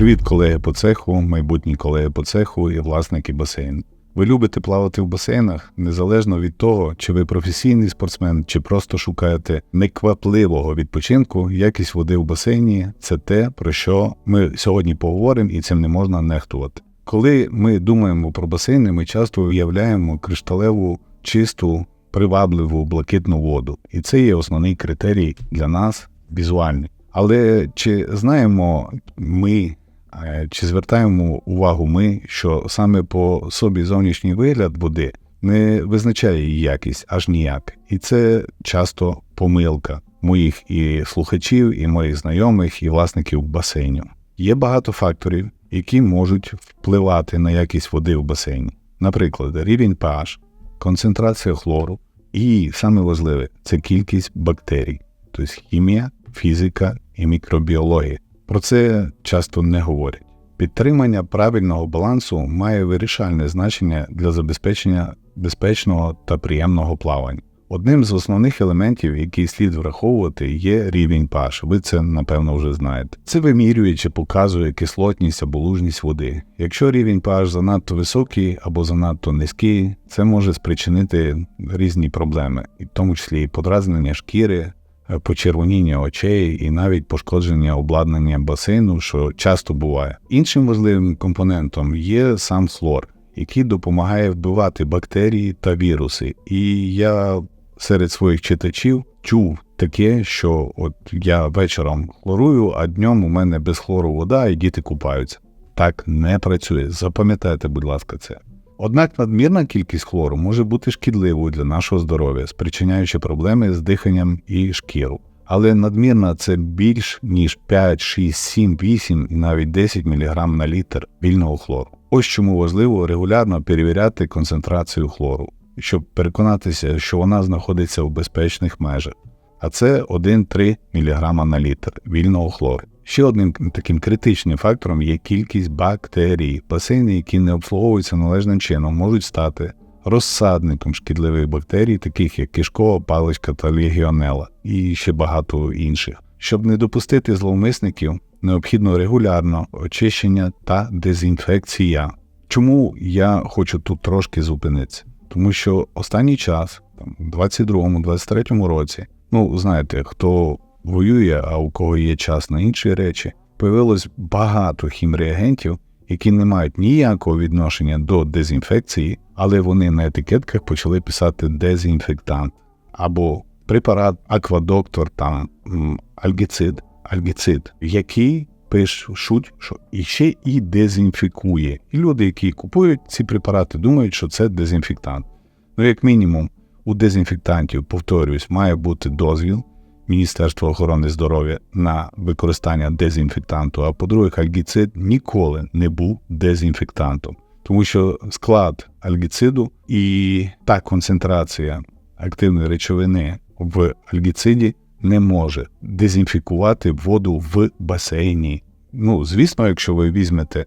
Привіт, колеги по цеху, майбутні колеги по цеху і власники басейну. Ви любите плавати в басейнах незалежно від того, чи ви професійний спортсмен, чи просто шукаєте неквапливого відпочинку. Якість води в басейні це те, про що ми сьогодні поговоримо, і цим не можна нехтувати. Коли ми думаємо про басейни, ми часто уявляємо кришталеву, чисту, привабливу блакитну воду, і це є основний критерій для нас візуальний. Але чи знаємо ми, чи звертаємо увагу ми, що саме по собі зовнішній вигляд води не визначає її якість аж ніяк, і це часто помилка моїх і слухачів, і моїх знайомих, і власників басейнів. Є багато факторів, які можуть впливати на якість води в басейні. Наприклад, рівень pH, концентрація хлору, і саме важливе це кількість бактерій, тобто хімія, фізика і мікробіологія. Про це часто не говорять. Підтримання правильного балансу має вирішальне значення для забезпечення безпечного та приємного плавання. Одним з основних елементів, який слід враховувати, є рівень pH. Ви це напевно вже знаєте. Це вимірює чи показує кислотність або лужність води. Якщо рівень pH занадто високий або занадто низький, це може спричинити різні проблеми, в тому числі і подразнення шкіри, почервоніння очей і навіть пошкодження обладнання басейну, що часто буває. Іншим важливим компонентом є сам хлор, який допомагає вбивати бактерії та віруси. І я серед своїх читачів чув таке, що от я вечором хлорую, а днем у мене без хлору вода, і діти купаються. Так не працює. Запам'ятайте, будь ласка, це. Однак надмірна кількість хлору може бути шкідливою для нашого здоров'я, спричиняючи проблеми з диханням і шкіру. Але надмірна це більш ніж 5, 6, 7, 8 і навіть 10 мг на літр вільного хлору. Ось чому важливо регулярно перевіряти концентрацію хлору, щоб переконатися, що вона знаходиться в безпечних межах. А це 1-3 мг на літр вільного хлору. Ще одним таким критичним фактором є кількість бактерій. Басейни, які не обслуговуються належним чином, можуть стати розсадником шкідливих бактерій, таких як кишкова паличка та легіонела, і ще багато інших. Щоб не допустити зловмисників, необхідно регулярно очищення та дезінфекція. Чому я хочу тут трошки зупинитися? Тому що останній час, там, у 22-23 році, ну знаєте, хто воює, а у кого є час на інші речі, появилось багато хімреагентів, які не мають ніякого відношення до дезінфекції, але вони на етикетках почали писати дезінфектант або препарат аквадоктор та альгіцид, альгіцид, який пишуть, що іще і дезінфікує. І люди, які купують ці препарати, думають, що це дезінфектант. Ну, як мінімум, у дезінфектантів, повторюсь, має бути дозвіл Міністерства охорони здоров'я на використання дезінфектанту. А по-друге, альгіцид ніколи не був дезінфектантом, тому що склад альгіциду і та концентрація активної речовини в альгіциді не може дезінфікувати воду в басейні. Ну, звісно, якщо ви візьмете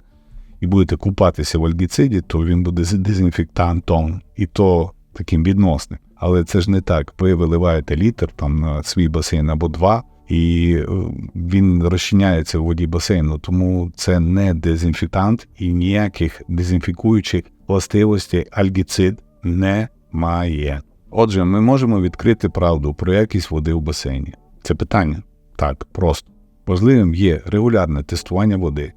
і будете купатися в альгіциді, то він буде дезінфектантом, і то таким відносним. Але це ж не так. Ви виливаєте літр там на свій басейн або два, і е, він розчиняється в воді басейну, тому це не дезінфектант і ніяких дезінфікуючих властивостей альгіцид не має. Отже, ми можемо відкрити правду про якість води в басейні. Це питання так просто. Важливим є регулярне тестування води,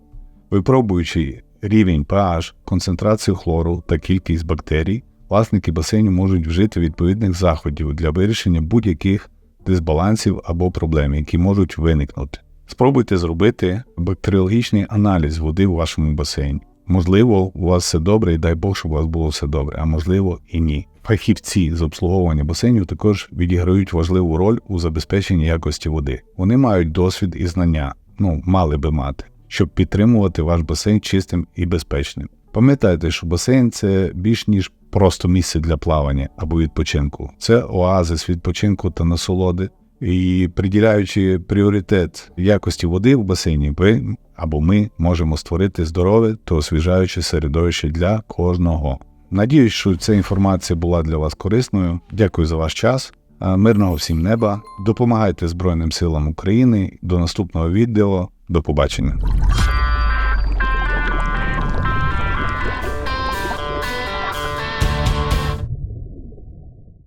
випробуючи рівень pH, концентрацію хлору та кількість бактерій, власники басейнів можуть вжити відповідних заходів для вирішення будь-яких дисбалансів або проблем, які можуть виникнути. Спробуйте зробити бактеріологічний аналіз води у вашому басейні. Можливо, у вас все добре, і дай Бог, щоб у вас було все добре, а можливо і ні. Фахівці з обслуговування басейнів також відіграють важливу роль у забезпеченні якості води. Вони мають досвід і знання, ну мали би мати, щоб підтримувати ваш басейн чистим і безпечним. Пам'ятайте, що басейн це більш ніж просто місце для плавання або відпочинку. Це оазис відпочинку та насолоди. І приділяючи пріоритет якості води в басейні, ви або ми можемо створити здорове та освіжаюче середовище для кожного. Надіюсь, що ця інформація була для вас корисною. Дякую за ваш час. Мирного всім неба. Допомагайте Збройним силам України. До наступного відео. До побачення.